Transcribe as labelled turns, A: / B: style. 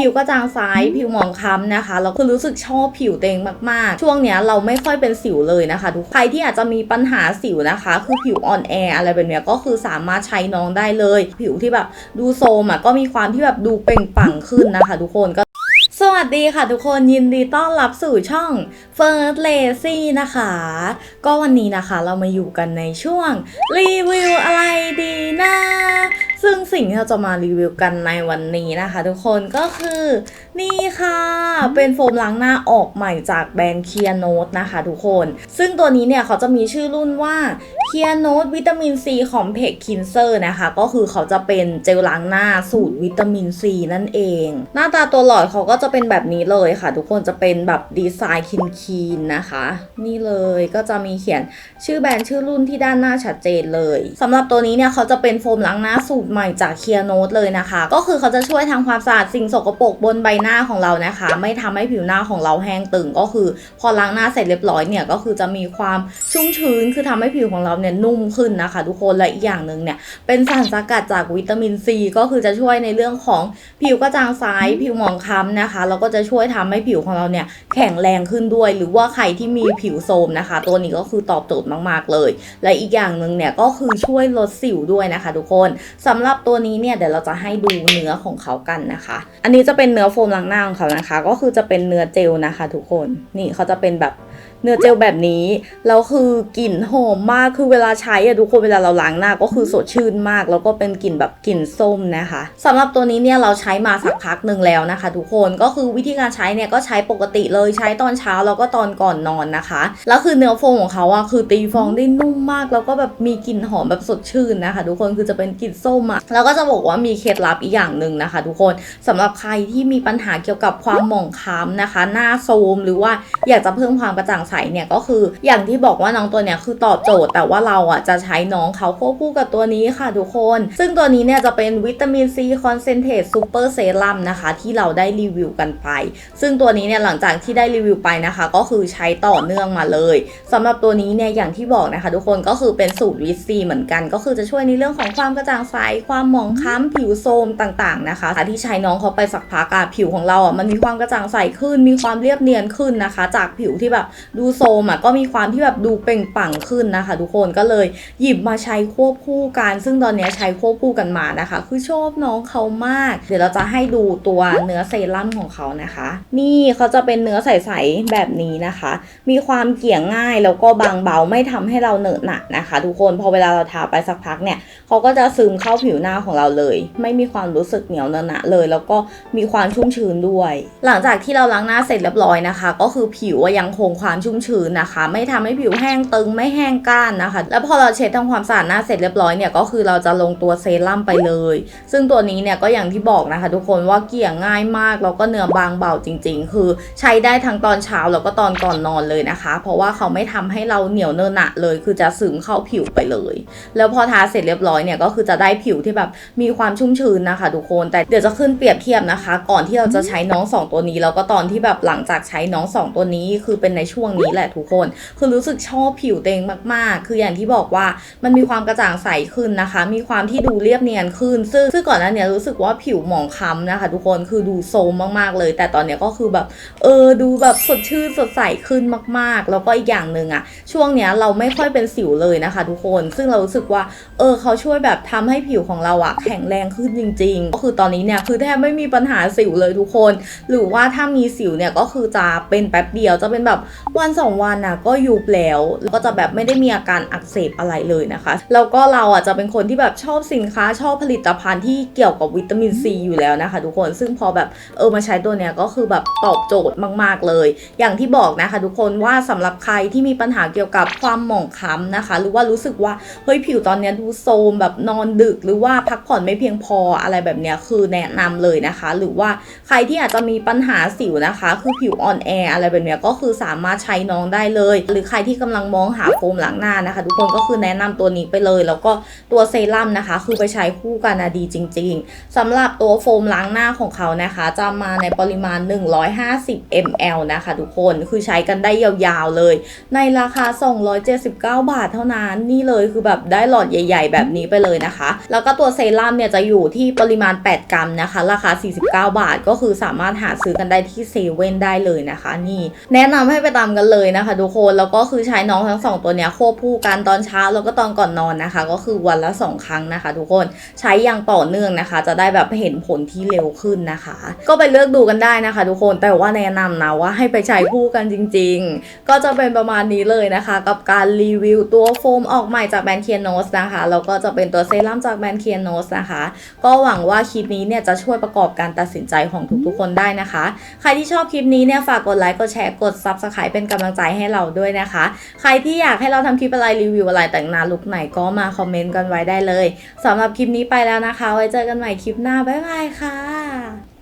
A: ผิวกระจ่างใสผิวหมองคล้ำนะคะแล้วคือรู้สึกชอบผิวเตวเองมากๆ ช่วงเนี้ยเราไม่ค่อยเป็นสิวเลยนะคะ ทุกใครที่อาจจะมีปัญหาสิวนะคะ คือผิวอ่อนแออะไรแบบเนี้ยก็คือสามารถใช้น้องได้เลย ผิวที่แบบดูโซมอะก็มีความที่แบบดูเปล่งปลั่งขึ้นนะคะ ทุกคนก็สวัสดีค่ะทุกคนยินดีต้อนรับสู่ช่อง First Lazy นะคะ ก็วันนี้นะคะเรามาอยู่กันในช่วงรีวิวอะไรดีนะ ซึ่งสิ่งที่เราจะมารีวิวกันในวันนี้นะคะ ทุกคนก็คือนี่ค่ะ เป็นโฟมล้างหน้าออกใหม่จากแบรนด์เคียโนตนะคะทุกคน ซึ่งตัวนี้เนี่ยเขาจะมีชื่อรุ่นว่าเคียโนตวิตามินซีคอมเพกคินเซอร์นะคะ ก็คือเขาจะเป็นเจลล้างหน้าสูตรวิตามินซีนั่นเอง หน้าตาตัวหลอดเขาก็จะเป็นแบบนี้เลยค่ะ ทุกคนจะเป็นแบบดีไซน์คินคีนๆนะคะ นี่เลยก็จะมีเขียนชื่อแบรนด์ชื่อรุ่นที่ด้านหน้าชัดเจนเลยสำหรับตัวนี้เนี่ยเขาจะเป็นโฟมล้างหน้าสูตรใหม่จากเคียโนตเลยนะคะ ก็คือเขาจะช่วยทำความสะอาดสิ่งสกปรกบนใบหน้าของเรานะคะ ไม่ทำให้ผิวหน้าของเราแห้งตึงก็คือ พอล้างหน้าเสร็จเรียบร้อยเนี่ยก็คือจะมีความชุ่มชื้นคือทำให้ผิวของเราเนี่ยนุ่มขึ้นนะคะ ทุกคนและอีกอย่างหนึ่งเนี่ยเป็นสารสกัดจากวิตามินซีก็คือจะช่วยในเรื่องของผิวกระจ่างใสผิวหมองคล้ำนะคะแล้วก็จะช่วยทำให้ผิวของเราเนี่ยแข็งแรงขึ้นด้วย หรือว่าใครที่มีผิวโทรมนะคะ ตัวนี้ก็คือตอบโจทย์มาก ๆเลย และอีกอย่างหนึ่งเนี่ยก็คือช่วยลดสิวด้วยนะคะ ทุกคนสำหรับรอบตัวนี้เนี่ยเดี๋ยวเราจะให้ดูเนื้อของเขากันนะคะ อันนี้จะเป็นเนื้อโฟมล้างหน้าของเขานะคะ ก็คือจะเป็นเนื้อเจลนะคะ ทุกคนนี่เขาจะเป็นแบบเนื้อเจลแบบนี้แล้วคือกลิ่นหอมมากคือเวลาใช้อะทุกคนเวลาเราล้างหน้าก็คือสดชื่นมาก แล้วก็เป็นกลิ่นแบบกลิ่นส้มนะคะสำหรับตัวนี้เนี่ยเราใช้มาสักพักหนึ่งแล้วนะคะ ทุกคนก็คือวิธีการใช้เนี่ยก็ใช้ปกติเลยใช้ตอนเช้าแล้วก็ตอนก่อนนอนนะคะแล้วคือเนื้อโฟมของเขาอะคือตีฟองได้นุ่มมาก แล้วก็แบบมีกลิ่นหอมแบบสดชื่นนะคะ ทุกคนคือจะเป็นกลิ่นส้มอะแล้วก็จะบอกว่ามีเคล็ดลับอีกอย่างหนึ่งนะคะ ทุกคนสำหรับใครที่มีปัญหาเกี่ยวกับความหมองคล้ำนะคะ หน้าโทรมหรือว่าอยากจะเพิ่มความกระจ่างใสเนี่ยก็คือ อย่างที่บอกว่าน้องตัวเนี้ยคือตอบโจทย์ แต่ว่าเราอะจะใช้น้องเขาควบคู่กับตัวนี้ค่ะทุกคน ซึ่งตัวนี้เนี่ยจะเป็นวิตามินซีคอนเซนเทรตซูเปอร์เซรั่มนะคะที่เราได้รีวิวกันไป ซึ่งตัวนี้เนี่ยหลังจากที่ได้รีวิวไปนะคะ ก็คือใช้ต่อเนื่องมาเลยสำหรับตัวนี้เนี่ยอย่างที่บอกนะคะ ทุกคนก็คือเป็นสูตรวิตซีเหมือนกัน ก็คือจะช่วยในเรื่องของความกระจ่างใสความหมองคล้ำผิวโทรมต่างๆนะคะที่ใช้น้องเขาไปสักพักอะผิวของเราอะมันมีความกระจ่างใสขึ้น มีความเรียบเนียนขึ้นนะคะ จากผิวที่แบบดูโทรมอะก็มีความที่แบบดูเปล่งปลั่งขึ้นนะคะ ทุกคนก็เลยหยิบมาใช้ควบคู่กัน ซึ่งตอนนี้ใช้ควบคู่กันมานะคะ คือชอบน้องเขามาก เดี๋ยวเราจะให้ดูตัวเนื้อเซรั่มของเขานะคะ นี่เขาจะเป็นเนื้อใสๆแบบนี้นะคะ มีความเกี่ยงง่ายแล้วก็บางเบาไม่ทำให้เราเหนอะหนะนะคะ ทุกคนพอเวลาเราทาไปสักพักเนี่ยเขาก็จะซึมเข้าผิวหน้าของเราเลย ไม่มีความรู้สึกเหนียวเนอะหนะเลย แล้วก็มีความชุ่มชื้นด้วย หลังจากที่เราล้างหน้าเสร็จเรียบร้อยนะคะ ก็คือผิวยังคงความชุ่มชื้นนะคะ ไม่ทำให้ผิวแห้งตึงไม่แห้งก้านนะคะ แล้วพอเราเช็ดทำความสะอาดหน้าเสร็จเรียบร้อยเนี่ยก็คือเราจะลงตัวเซรั่มไปเลย ซึ่งตัวนี้เนี่ยก็อย่างที่บอกนะคะ ทุกคนว่าเกลี่ยง่ายมากแล้วก็เนื้อบางเบาจริง ๆ คือใช้ได้ทั้งตอนเช้าแล้วก็ตอนก่อนนอนเลยนะคะ เพราะว่าเขาไม่ทำให้เราเหนียวเนอะหนะเลย คือจะซึมเข้าผิวไปเลย แล้วพอทาเสร็จเรียบร้อยเนี่ยก็คือจะได้ผิวที่แบบมีความชุ่มชื้นนะคะทุกคนแต่เดี๋ยวจะขึ้นเปรียบเทียบนะคะ ก่อนที่เราจะใช้น้องสองตัวนี้ แล้วก็ตอนที่แบบหลังจากใช้น้องสองตัวนี้คือเป็นในช่วงนี้แหละทุกคน คือรู้สึกชอบผิวเตวเองมากๆ คืออย่างที่บอกว่ามันมีความกระจ่างใสขึ้นนะคะ มีความที่ดูเรียบเนียนขึ้น ซึ่งซึ่งก่อนหน้านี้รู้สึกว่าผิวหมองคล้ำนะคะ ทุกคนคือดูโซมมากๆเลย แต่ตอนนี้ก็คือแบบเออดูแบบสดชื่นสดใสขึ้นมากๆ แล้วก็อีกอย่างหนึ่งอะช่วงเนี้ยเราไม่ค่อยเป็นสิวเลยนะคะ ทุกคนซึ่งเรารู้สึกว่าเออเขาช่วยแบบทำให้ผิวของเราอะแข็งแรงขึ้นจริง ๆ ก็คือตอนนี้เนี่ยคือแทบไม่มีปัญหาสิวเลยทุกคน หรือว่าถ้ามีสิวเนี่ยก็คือจะเป็นแป๊บเดียวจะเป็นแบบวันสองวันน่ะก็ยุบแล้วแล้วก็จะแบบไม่ได้มีอาการอักเสบอะไรเลยนะคะแล้วก็เราอะจะเป็นคนที่แบบชอบสินค้าชอบผลิตภัณฑ์ที่เกี่ยวกับวิตามินซีอยู่แล้วนะคะ ทุกคนซึ่งพอแบบเออมาใช้ตัวเนี้ยก็คือแบบตอบโจทย์มากๆเลย อย่างที่บอกนะคะ ทุกคนว่าสำหรับใครที่มีปัญหาเกี่ยวกับความหมองคล้ำนะคะ หรือว่ารู้สึกว่าเฮ้ยผิวตอนเนี้ยดูโทรมแบบนอนดึกหรือว่าพักผ่อนไม่เพียงพออะไรแบบนี้คือแนะนำเลยนะคะ หรือว่าใครที่อาจจะมีปัญหาสิวนะคะ คือผิวอ่อนแออะไรแบบนี้ก็คือสามารถใช้น้องได้เลย หรือใครที่กำลังมองหาโฟมล้างหน้านะคะ ทุกคนก็คือแนะนำตัวนี้ไปเลย แล้วก็ตัวเซรั่มนะคะ คือไปใช้คู่กันนะดีจริง ๆสำหรับตัวโฟมล้างหน้าของเขานะคะ จะมาในปริมาณ 150 ml นะคะ ทุกคนคือใช้กันได้ยาวๆเลย ในราคา 279 บาทเท่านั้นนี่เลยคือแบบได้หลอดใหญ่ ๆ แบบนี้ไปเลยนะคะ แล้วก็ตัวเซรั่มเนี่ยจะอยู่ที่ปริมาณ 8 กรัมนะคะ ราคา 49 บาท ก็คือสามารถหาซื้อกันได้ที่เซเว่นได้เลยนะคะ นี่แนะนำให้ไปตามกันเลยนะคะทุกคนแล้วก็คือใช้น้องทั้งสองตัวเนี้ยควบคู่กันตอนเช้าแล้วก็ตอนก่อนนอนนะคะ ก็คือวันละ 2 ครั้งนะคะ ทุกคนใช้อย่างต่อเนื่องนะคะ จะได้แบบเห็นผลที่เร็วขึ้นนะคะ ก็ไปเลือกดูกันได้นะคะ ทุกคนแต่ว่าแนะนำนะว่าให้ไปใช้คู่กันจริง ๆ ก็จะเป็นประมาณนี้เลยนะคะ กับการรีวิวตัวโฟมออกใหม่จากแบรนด์เคียนโนสนะคะแล้วก็จะเป็นตัวเซรั่มจากแบรนด์เคียนโนสนะคะ ก็หวังว่าคลิปนี้เนี่ยจะช่วยประกอบการตัดสินใจของทุกๆคนได้นะคะ ใครที่ชอบคลิปนี้เนี่ยฝากกดไลค์กดแชร์กด s u b สไครป์เป็นกำลังใจให้เราด้วยนะคะ ใครที่อยากให้เราทำคลิปอะไรรีวิวอะไรแต่งหน้าลุกไหนก็มาคอมเมนต์กันไว้ได้เลยสำหรับคลิปนี้ไปแล้วนะคะ ไว้เจอกันใหม่คลิปหน้าบ๊ายบายค่ะ